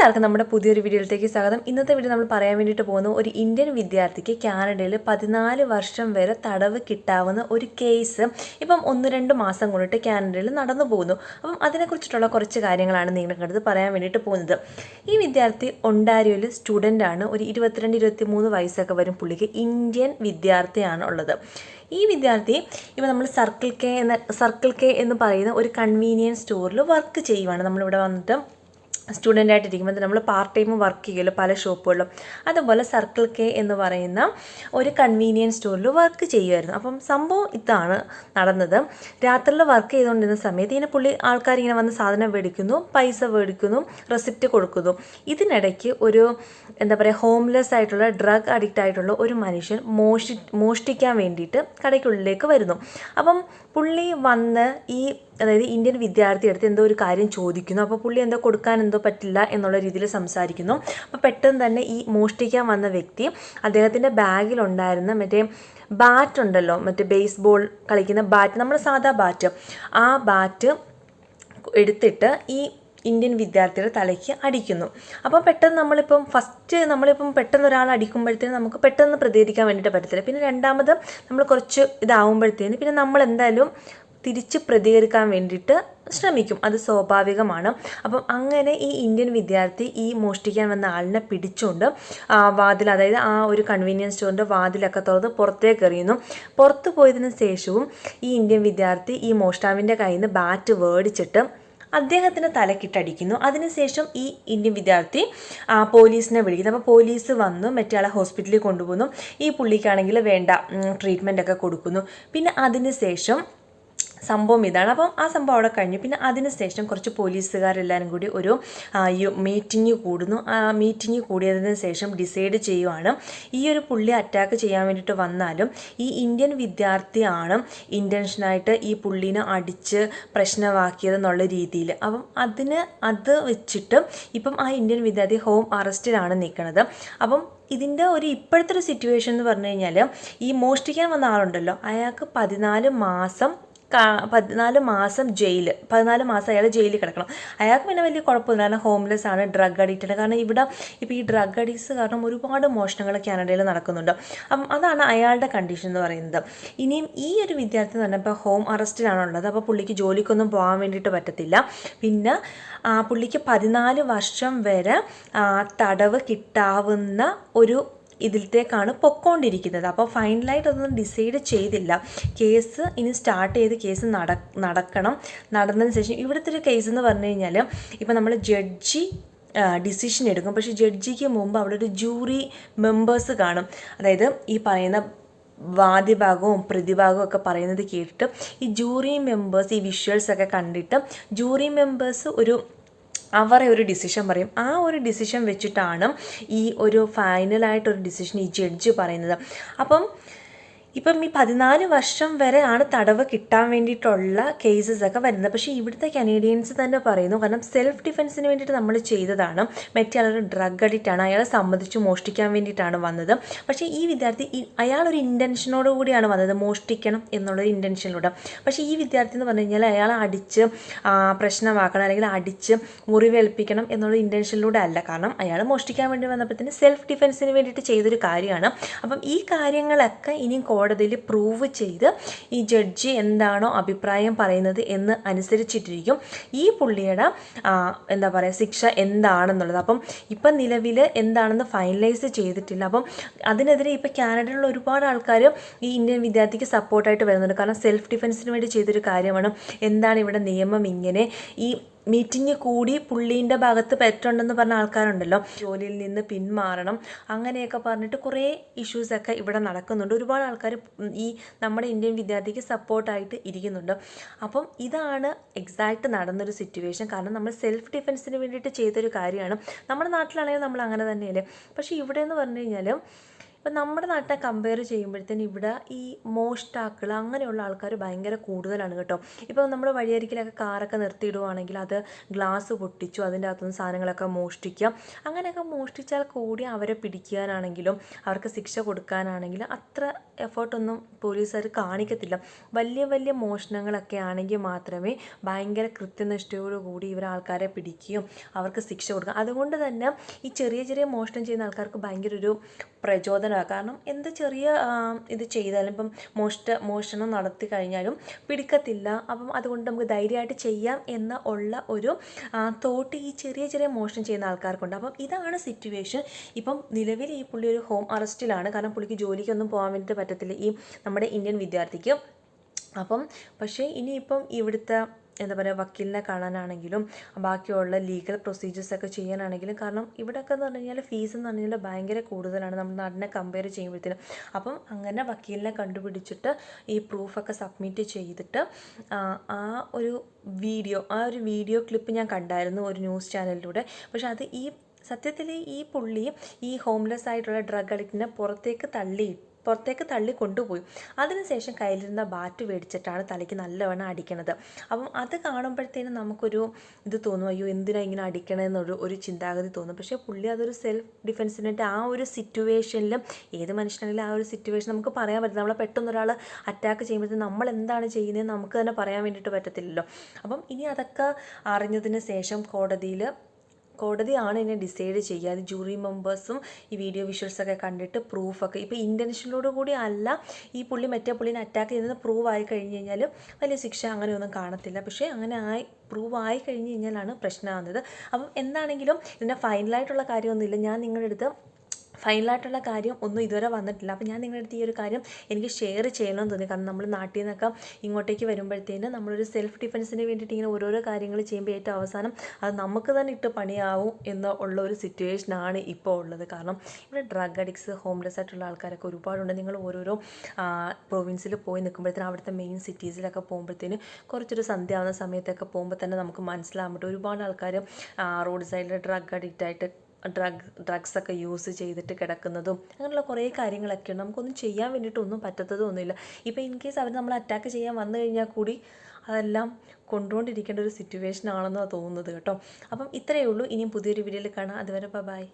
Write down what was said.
എല്ലാവർക്കും നമ്മുടെ പുതിയൊരു വീഡിയോയിലേക്ക് സ്വാഗതം. ഇന്നത്തെ വീഡിയോ നമ്മൾ പറയാൻ വേണ്ടിയിട്ട് പോകുന്ന ഒരു ഇന്ത്യൻ വിദ്യാർത്ഥിക്ക് കാനഡയിൽ പതിനാല് വർഷം വരെ തടവ് കിട്ടാവുന്ന ഒരു കേസ് ഇപ്പം ഒന്ന് രണ്ട് മാസം കൊണ്ടിട്ട് കാനഡയിൽ നടന്നു പോകുന്നു. അപ്പം അതിനെക്കുറിച്ചിട്ടുള്ള കുറച്ച് കാര്യങ്ങളാണ് നിങ്ങളുടെ അടുത്ത് പറയാൻ വേണ്ടിയിട്ട് പോകുന്നത്. ഈ വിദ്യാർത്ഥി ഒണ്ടാരിയോയിൽ സ്റ്റുഡന്റ് ആണ് ഒരു ഇരുപത്തിരണ്ട് ഇരുപത്തി മൂന്ന് വയസ്സൊക്കെ വരും പുള്ളിക്ക് ഇന്ത്യൻ വിദ്യാർത്ഥിയാണ് ഉള്ളത്. ഈ വിദ്യാർത്ഥി ഇവ നമ്മൾ സർക്കിൾ കെ എന്ന സർക്കിൾ കെ എന്ന് പറയുന്ന ഒരു കൺവീനിയൻസ് സ്റ്റോറിൽ വർക്ക് ചെയ്യുവാണ്. നമ്മളിവിടെ വന്നിട്ട് സ്റ്റുഡന്റ് ആയിട്ടിരിക്കുമ്പോൾ നമ്മൾ പാർട്ട് ടൈം വർക്ക് ചെയ്യുമല്ലോ പല ഷോപ്പുകളിലും അതുപോലെ സർക്കിൾ കെ എന്ന് പറയുന്ന ഒരു കൺവീനിയൻസ് സ്റ്റോറിൽ വർക്ക് ചെയ്യുമായിരുന്നു അപ്പം സംഭവം ഇതാണ് നടന്നത്. രാത്രിയിൽ വർക്ക് ചെയ്തുകൊണ്ടിരുന്ന സമയത്ത് ഇങ്ങനെ പുള്ളി ആൾക്കാർ ഇങ്ങനെ വന്ന് സാധനം മേടിക്കുന്നു പൈസ മേടിക്കുന്നു റെസിപ്റ്റ് കൊടുക്കുന്നു. ഇതിനിടയ്ക്ക് ഒരു എന്താ പറയുക ഹോംലെസ് ആയിട്ടുള്ള ഡ്രഗ് അഡിക്റ്റ് ആയിട്ടുള്ള ഒരു മനുഷ്യൻ മോഷി മോഷ്ടിക്കാൻ വേണ്ടിയിട്ട് കടയ്ക്കുള്ളിലേക്ക് വരുന്നു. അപ്പം പുള്ളി വന്ന് ഈ അതായത് ഇന്ത്യൻ വിദ്യാർത്ഥി അടുത്ത് എന്തോ ഒരു കാര്യം ചോദിക്കുന്നു. അപ്പോൾ പുള്ളി എന്തോ കൊടുക്കാൻ എന്തോ പറ്റില്ല എന്നുള്ള രീതിയിൽ സംസാരിക്കുന്നു. അപ്പോൾ പെട്ടെന്ന് തന്നെ ഈ മോഷ്ടിക്കാൻ വന്ന വ്യക്തി അദ്ദേഹത്തിന്റെ ബാഗിലുണ്ടായിരുന്ന മറ്റേ ബാറ്റ് ഉണ്ടല്ലോ. മറ്റേ ബേസ്ബോൾ കളിക്കുന്ന ബാറ്റ് നമ്മൾ സാധാ ബാറ്റ് ആ ബാറ്റ് എടുത്തിട്ട് ഈ ഇന്ത്യൻ വിദ്യാർത്ഥിയുടെ തലയ്ക്ക് അടിക്കുന്നു. അപ്പോൾ പെട്ടെന്ന് നമ്മളിപ്പം ഫസ്റ്റ് നമ്മളിപ്പം പെട്ടെന്ന് ഒരാൾ അടിക്കുമ്പോഴത്തേനും നമുക്ക് പെട്ടെന്ന് പ്രതികരിക്കാൻ വേണ്ടിയിട്ട് പറ്റത്തില്ല. പിന്നെ രണ്ടാമത് നമ്മൾ കുറച്ച് ഇതാവുമ്പോഴത്തേന് പിന്നെ നമ്മൾ എന്തായാലും തിരിച്ച് പ്രതികരിക്കാൻ വേണ്ടിയിട്ട് ശ്രമിക്കും. അത് സ്വാഭാവികമാണ്. അപ്പം അങ്ങനെ ഈ ഇന്ത്യൻ വിദ്യാർത്ഥി ഈ മോഷ്ടിക്കാൻ വന്ന ആളിനെ പിടിച്ചുകൊണ്ട് വാതിൽ അതായത് ആ ഒരു കൺവീനിയൻസ് സ്റ്റോറിന്റെ വാതിലൊക്കെ തുറന്ന് പുറത്തേക്ക് എറിയുന്നു. പുറത്ത് പോയതിന് ശേഷവും ഈ ഇന്ത്യൻ വിദ്യാർത്ഥി ഈ മോഷ്ടാവിന്റെ കയ്യിൽ നിന്ന് ബാറ്റ് വേടിച്ചിട്ട് അദ്ദേഹത്തിന് തലക്കിട്ടടിക്കുന്നു. അതിനുശേഷം ഈ ഇന്ത്യൻ വിദ്യാർത്ഥി പോലീസിനെ വിളിക്കുന്നു. അപ്പോൾ പോലീസ് വന്നു മറ്റേ ആളെ ഹോസ്പിറ്റലിൽ കൊണ്ടുപോകുന്നു. ഈ പുള്ളിക്കാണെങ്കിൽ വേണ്ട ട്രീറ്റ്മെന്റ് ഒക്കെ കൊടുക്കുന്നു. പിന്നെ അതിനുശേഷം സംഭവം ഇതാണ്. അപ്പം ആ സംഭവം അവിടെ കഴിഞ്ഞു. പിന്നെ അതിന് ശേഷം കുറച്ച് പോലീസുകാരെല്ലാവരും കൂടി ഒരു മീറ്റിംഗ് കൂടുന്നു. ആ മീറ്റിംഗ് കൂടിയതിന് ശേഷം ഡിസൈഡ് ചെയ്യുവാണ്. ഈ ഒരു പുള്ളി അറ്റാക്ക് ചെയ്യാൻ വേണ്ടിയിട്ട് വന്നാലും ഈ ഇന്ത്യൻ വിദ്യാർത്ഥിയാണ് ഇന്റൻഷനായിട്ട് ഈ പുള്ളിനെ അടിച്ച് പ്രശ്നമാക്കിയത് എന്നുള്ള രീതിയിൽ. അപ്പം അതിന് അത് വെച്ചിട്ട് ഇപ്പം ആ ഇന്ത്യൻ വിദ്യാർത്ഥി ഹോം അറസ്റ്റിലാണ് നിൽക്കുന്നത്. അപ്പം ഇതിന്റെ ഒരു ഇപ്പോഴത്തെ ഒരു സിറ്റുവേഷൻ എന്ന് പറഞ്ഞു കഴിഞ്ഞാൽ ഈ മോഷ്ടിക്കാൻ വന്ന ആളുണ്ടല്ലോ. അയാൾക്ക് പതിനാല് മാസം പതിനാല് മാസം ജയിൽ പതിനാല് മാസം അയാൾ ജയിലിൽ കിടക്കണം. അയാൾക്ക് പിന്നെ വലിയ കുഴപ്പമില്ല കാരണം ഹോംലെസ് ആണ് ഡ്രഗ് അഡിക്റ്റ് ആണ്. കാരണം ഇവിടെ ഇപ്പോൾ ഈ ഡ്രഗ് അഡിക്ട്സ് കാരണം ഒരുപാട് മോഷണങ്ങൾ കാനഡയിൽ നടക്കുന്നുണ്ട്. അപ്പം അതാണ് അയാളുടെ കണ്ടീഷൻ എന്ന് പറയുന്നത്. ഇനിയും ഈ ഒരു വിദ്യാർത്ഥി എന്ന് പറഞ്ഞാൽ ഇപ്പോൾ ഹോം അറസ്റ്റിലാണുള്ളത് അപ്പോൾ പുള്ളിക്ക് ജോലിക്കൊന്നും പോകാൻ വേണ്ടിയിട്ട് പറ്റത്തില്ല. പിന്നെ പുള്ളിക്ക് പതിനാല് വർഷം വരെ തടവ് കിട്ടാവുന്ന ഒരു ഇതിലത്തേക്കാണ് പൊക്കോണ്ടിരിക്കുന്നത്. അപ്പോൾ ഫൈനലായിട്ട് അതൊന്നും ഡിസൈഡ് ചെയ്തില്ല. കേസ് ഇനി സ്റ്റാർട്ട് ചെയ്ത് കേസ് നട നടക്കണം. നടന്നതിന് ശേഷം ഇവിടുത്തെ ഒരു കേസ് എന്ന് പറഞ്ഞു കഴിഞ്ഞാൽ ഇപ്പോൾ നമ്മൾ ജഡ്ജി ഡിസിഷൻ എടുക്കും. പക്ഷേ ജഡ്ജിക്ക് മുമ്പ് അവിടെ ഒരു ജൂറി മെമ്പേഴ്സ് കാണും. അതായത് ഈ പറയുന്ന വാദ്യഭാഗവും പ്രതിഭാഗവും ഒക്കെ പറയുന്നത് കേട്ടിട്ട് ഈ ജൂറി മെമ്പേഴ്സ് ഈ വിഷ്വൽസ് ഒക്കെ കണ്ടിട്ട് ജൂറി മെമ്പേഴ്സ് ഒരു അവരെ ഒരു ഡിസിഷൻ പറയും. ആ ഒരു ഡിസിഷൻ വെച്ചിട്ടാണ് ഈ ഒരു ഫൈനലായിട്ടൊരു ഡിസിഷൻ ഈ ജഡ്ജ് പറയുന്നത്. അപ്പം ഇപ്പം ഈ പതിനാല് വർഷം വരെ ആണ് തടവ് കിട്ടാൻ വേണ്ടിയിട്ടുള്ള കേസസ് ഒക്കെ വരുന്നത്. പക്ഷേ ഇവിടുത്തെ കനേഡിയൻസ് തന്നെ പറയുന്നു കാരണം സെൽഫ് ഡിഫെൻസിന് വേണ്ടിയിട്ട് നമ്മൾ ചെയ്തതാണ്. മറ്റേ ആളൊരു ഡ്രഗ് അഡിക്റ്റ് ആണ് അയാളെ സംബന്ധിച്ച് മോഷ്ടിക്കാൻ വേണ്ടിയിട്ടാണ് വന്നത്. പക്ഷേ ഈ വിദ്യാർത്ഥി അയാളൊരു ഇന്റൻഷനോട് കൂടിയാണ് വന്നത് മോഷ്ടിക്കണം എന്നുള്ളൊരു ഇന്റൻഷനിലൂടെ പക്ഷേ ഈ വിദ്യാർത്ഥി എന്ന് പറഞ്ഞു കഴിഞ്ഞാൽ അയാളെ അടിച്ച് പ്രശ്നമാക്കണം അല്ലെങ്കിൽ അടിച്ച് മുറിവേൽപ്പിക്കണം എന്നുള്ള ഇന്റൻഷനിലൂടെ അല്ല. കാരണം അയാൾ മോഷ്ടിക്കാൻ വേണ്ടി വന്നപ്പോഴത്തേന് സെൽഫ് ഡിഫെൻസിന് വേണ്ടിയിട്ട് ചെയ്തൊരു കാര്യമാണ്. അപ്പം ഈ കാര്യങ്ങളൊക്കെ ഇനിയും കോടതിയിൽ പ്രൂവ് ചെയ്ത് ഈ ജഡ്ജി എന്താണോ അഭിപ്രായം പറയുന്നത് എന്ന് അനുസരിച്ചിട്ടിരിക്കും. ഈ പുള്ളിയുടെ എന്താ പറയുക ശിക്ഷ എന്താണെന്നുള്ളത്. അപ്പം ഇപ്പം നിലവിൽ എന്താണെന്ന് ഫൈനലൈസ് ചെയ്തിട്ടില്ല. അപ്പം അതിനെതിരെ ഇപ്പം കാനഡയിലുള്ള ഒരുപാട് ആൾക്കാർ ഈ ഇന്ത്യൻ വിദ്യാർത്ഥിക്ക് സപ്പോർട്ടായിട്ട് വരുന്നുണ്ട്. കാരണം സെൽഫ് ഡിഫെൻസിന് വേണ്ടി ചെയ്തൊരു കാര്യമാണ്. എന്താണ് ഇവിടെ നിയമം ഇങ്ങനെ? ഈ മീറ്റിംഗ് കൂടി പുള്ളീന്റെ ഭാഗത്ത് പെറ്റുണ്ടെന്ന് പറഞ്ഞ ആൾക്കാരുണ്ടല്ലോ. ജോലിയിൽ നിന്ന് പിന്മാറണം. അങ്ങനെയൊക്കെ പറഞ്ഞിട്ട് കുറേ ഇഷ്യൂസൊക്കെ ഇവിടെ നടക്കുന്നുണ്ട്. ഒരുപാട് ആൾക്കാർ ഈ നമ്മുടെ ഇന്ത്യൻ വിദ്യാർത്ഥിക്ക് സപ്പോർട്ടായിട്ട് ഇരിക്കുന്നുണ്ട്. അപ്പം ഇതാണ് എക്സാക്റ്റ് നടന്നൊരു സിറ്റുവേഷൻ കാരണം നമ്മൾ സെൽഫ് ഡിഫെൻസിന് വേണ്ടിയിട്ട് ചെയ്തൊരു കാര്യമാണ്. നമ്മുടെ നാട്ടിലാണെങ്കിൽ നമ്മൾ അങ്ങനെ തന്നെയല്ലേ? പക്ഷേ ഇവിടെ എന്ന് പറഞ്ഞു കഴിഞ്ഞാൽ ഇപ്പം നമ്മുടെ നാട്ടിനെ കമ്പയർ ചെയ്യുമ്പോഴത്തേന് ഇവിടെ ഈ മോഷ്ടാക്കൾ അങ്ങനെയുള്ള ആൾക്കാർ ഭയങ്കര കൂടുതലാണ് കേട്ടോ. ഇപ്പോൾ നമ്മൾ വഴിയരികിലൊക്കെ കാറൊക്കെ നിർത്തിയിടുവാണെങ്കിൽ അത് ഗ്ലാസ് പൊട്ടിച്ചു അതിന്റെ അകത്തുനിന്ന് സാധനങ്ങളൊക്കെ മോഷ്ടിക്കുക അങ്ങനെയൊക്കെ മോഷ്ടിച്ചാൽ കൂടി അവരെ പിടിക്കാനാണെങ്കിലും അവർക്ക് ശിക്ഷ കൊടുക്കാനാണെങ്കിലും അത്ര എഫേർട്ടൊന്നും പോലീസുകാർ കാണിക്കത്തില്ല. വലിയ വലിയ മോഷണങ്ങളൊക്കെ ആണെങ്കിൽ മാത്രമേ ഭയങ്കര കൃത്യനിഷ്ഠയോടുകൂടി ഇവർ ആൾക്കാരെ പിടിക്കുകയും അവർക്ക് ശിക്ഷ കൊടുക്കുക. അതുകൊണ്ട് തന്നെ ഈ ചെറിയ ചെറിയ മോഷണം ചെയ്യുന്ന ആൾക്കാർക്ക് ഭയങ്കര ഒരു പ്രചോദനമാണ് കാരണം എന്ത് ചെറിയ ഇത് ചെയ്താലും ഇപ്പം മോഷ്ട മോഷണം നടത്തി കഴിഞ്ഞാലും പിടിക്കത്തില്ല. അപ്പം അതുകൊണ്ട് നമുക്ക് ധൈര്യമായിട്ട് ചെയ്യാം എന്ന ഉള്ള ഒരു തോട്ട് ഈ ചെറിയ ചെറിയ മോഷണം ചെയ്യുന്ന ആൾക്കാർക്കുണ്ട്. അപ്പം ഇതാണ് സിറ്റുവേഷൻ ഇപ്പം നിലവിൽ ഈ പുള്ളി ഒരു ഹോം അറസ്റ്റിലാണ്. കാരണം പുള്ളിക്ക് ജോലിക്കൊന്നും പോകാൻ വേണ്ടിയിട്ട് പറ്റത്തില്ല ഈ നമ്മുടെ ഇന്ത്യൻ വിദ്യാർത്ഥിക്ക്. അപ്പം പക്ഷേ ഇനിയിപ്പം ഇവിടുത്തെ എന്താ പറയുക വക്കീലിനെ കാണാനാണെങ്കിലും ബാക്കിയുള്ള ലീഗൽ പ്രൊസീജിയേഴ്സൊക്കെ ചെയ്യാനാണെങ്കിലും കാരണം ഇവിടെയൊക്കെ എന്ന് പറഞ്ഞു കഴിഞ്ഞാൽ ഫീസ് എന്ന് പറഞ്ഞു കഴിഞ്ഞാൽ ഭയങ്കര കൂടുതലാണ്. നമ്മുടെ നാടിനെ കമ്പയർ ചെയ്യുമ്പോഴത്തേനും. അപ്പം അങ്ങനെ വക്കീലിനെ കണ്ടുപിടിച്ചിട്ട് ഈ പ്രൂഫൊക്കെ സബ്മിറ്റ് ചെയ്തിട്ട് ആ, ഒരു വീഡിയോ ആ ഒരു വീഡിയോ ക്ലിപ്പ് ഞാൻ കണ്ടായിരുന്നു ഒരു ന്യൂസ് ചാനലിലൂടെ പക്ഷേ അത് ഈ സത്യത്തിൽ ഈ പുള്ളി ഈ ഹോംലെസ് ആയിട്ടുള്ള ഡ്രഗ് അഡിക്റ്റിനെ പുറത്തേക്ക് തള്ളി പുറത്തേക്ക് തള്ളി കൊണ്ടുപോയി. അതിനുശേഷം കയ്യിലിരുന്ന ബാറ്റ് മേടിച്ചിട്ടാണ് തലയ്ക്ക് നല്ലവണ്ണം അടിക്കണത്. അപ്പം അത് കാണുമ്പോഴത്തേനും നമുക്കൊരു ഇത് തോന്നും അയ്യോ എന്തിനാണ് ഇങ്ങനെ അടിക്കണമെന്നൊരു ഒരു ചിന്താഗതി തോന്നും. പക്ഷേ പുള്ളി അതൊരു സെൽഫ് ഡിഫെൻസിനായിട്ട് ആ ഒരു സിറ്റുവേഷനിലും ഏത് മനുഷ്യനാണെങ്കിലും ആ ഒരു സിറ്റുവേഷൻ നമുക്ക് പറയാൻ പറ്റില്ല നമ്മളെ പെട്ടെന്ന് ഒരാൾ അറ്റാക്ക് ചെയ്യുമ്പോഴത്തേക്കും നമ്മൾ എന്താണ് ചെയ്യുന്നത് നമുക്ക് തന്നെ പറയാൻ വേണ്ടിയിട്ട് പറ്റത്തില്ലല്ലോ. അപ്പം ഇനി അതൊക്കെ അറിഞ്ഞതിന് ശേഷം കോടതിയിൽ കോടതിയാണ് ഇതിനെ ഡിസൈഡ് ചെയ്യുക അത് ജൂറി മെമ്പേഴ്സും ഈ വീഡിയോ വിഷ്വൽസൊക്കെ കണ്ടിട്ട് പ്രൂഫൊക്കെ ഇപ്പോൾ ഇന്റൻഷനോട് കൂടി അല്ല ഈ പുള്ളി മറ്റേ പുള്ളിനെ അറ്റാക്ക് ചെയ്തത് പ്രൂവ് ആയി കഴിഞ്ഞ് കഴിഞ്ഞാൽ വലിയ ശിക്ഷ അങ്ങനെയൊന്നും കാണത്തില്ല. പക്ഷേ അങ്ങനെ ആയി പ്രൂവ് ആയി കഴിഞ്ഞ് കഴിഞ്ഞാലാണ് പ്രശ്നമാകുന്നത് അപ്പം എന്താണെങ്കിലും ഇതിന്റെ ഫൈനലായിട്ടുള്ള കാര്യമൊന്നുമില്ല. ഞാൻ നിങ്ങളുടെ അടുത്ത് ഫൈനലായിട്ടുള്ള കാര്യം ഒന്നും ഇതുവരെ വന്നിട്ടില്ല. അപ്പോൾ ഞാൻ നിങ്ങളുടെ അടുത്ത് ഈ ഒരു കാര്യം എനിക്ക് ഷെയർ ചെയ്യണമെന്ന് തോന്നി. കാരണം നമ്മൾ നാട്ടിൽ നിന്നൊക്കെ ഇങ്ങോട്ടേക്ക് വരുമ്പോഴത്തേന് നമ്മളൊരു സെൽഫ് ഡിഫെൻസിന് വേണ്ടിയിട്ട് ഇങ്ങനെ ഓരോരോ കാര്യങ്ങൾ ചെയ്യുമ്പോൾ ഏറ്റവും അവസാനം അത് നമുക്ക് തന്നെ ഇട്ട് പണിയാവും എന്ന് ഉള്ള ഒരു സിറ്റുവേഷനാണ് ഇപ്പോൾ ഉള്ളത്. കാരണം ഇവിടെ ഡ്രഗ് അഡിക്സ് ഹോംലെസ് ആയിട്ടുള്ള ആൾക്കാരൊക്കെ ഒരുപാടുണ്ട്. നിങ്ങൾ ഓരോരോ പ്രൊവിൻസിൽ പോയി നിൽക്കുമ്പോഴത്തേനും അവിടുത്തെ മെയിൻ സിറ്റീസിലൊക്കെ പോകുമ്പോഴത്തേന് കുറച്ചൊരു സന്ധ്യ ആവുന്ന സമയത്തൊക്കെ പോകുമ്പോൾ തന്നെ നമുക്ക് മനസ്സിലാകുമ്പോൾ ഒരുപാട് ആൾക്കാർ റോഡ് സൈഡിൽ ഡ്രഗ് അഡിക്റ്റ് ആയിട്ട് ഡ്രഗ് ഡ്രഗ്സൊക്കെ യൂസ് ചെയ്തിട്ട് കിടക്കുന്നതും അങ്ങനെയുള്ള കുറേ കാര്യങ്ങളൊക്കെയാണ് നമുക്കൊന്നും ചെയ്യാൻ വേണ്ടിയിട്ടൊന്നും പറ്റത്തതും ഒന്നുമില്ല ഇപ്പോൾ ഇൻ കേസ് അവർ നമ്മൾ അറ്റാക്ക് ചെയ്യാൻ വന്നു കഴിഞ്ഞാൽ കൂടി അതെല്ലാം കൊണ്ടുകൊണ്ടിരിക്കേണ്ട ഒരു സിറ്റുവേഷൻ ആണെന്നാണ് തോന്നുന്നത് കേട്ടോ. അപ്പം ഇത്രയേ ഉള്ളൂ. ഇനിയും പുതിയൊരു വീഡിയോയിൽ കാണാം. അതുവരെ ബൈ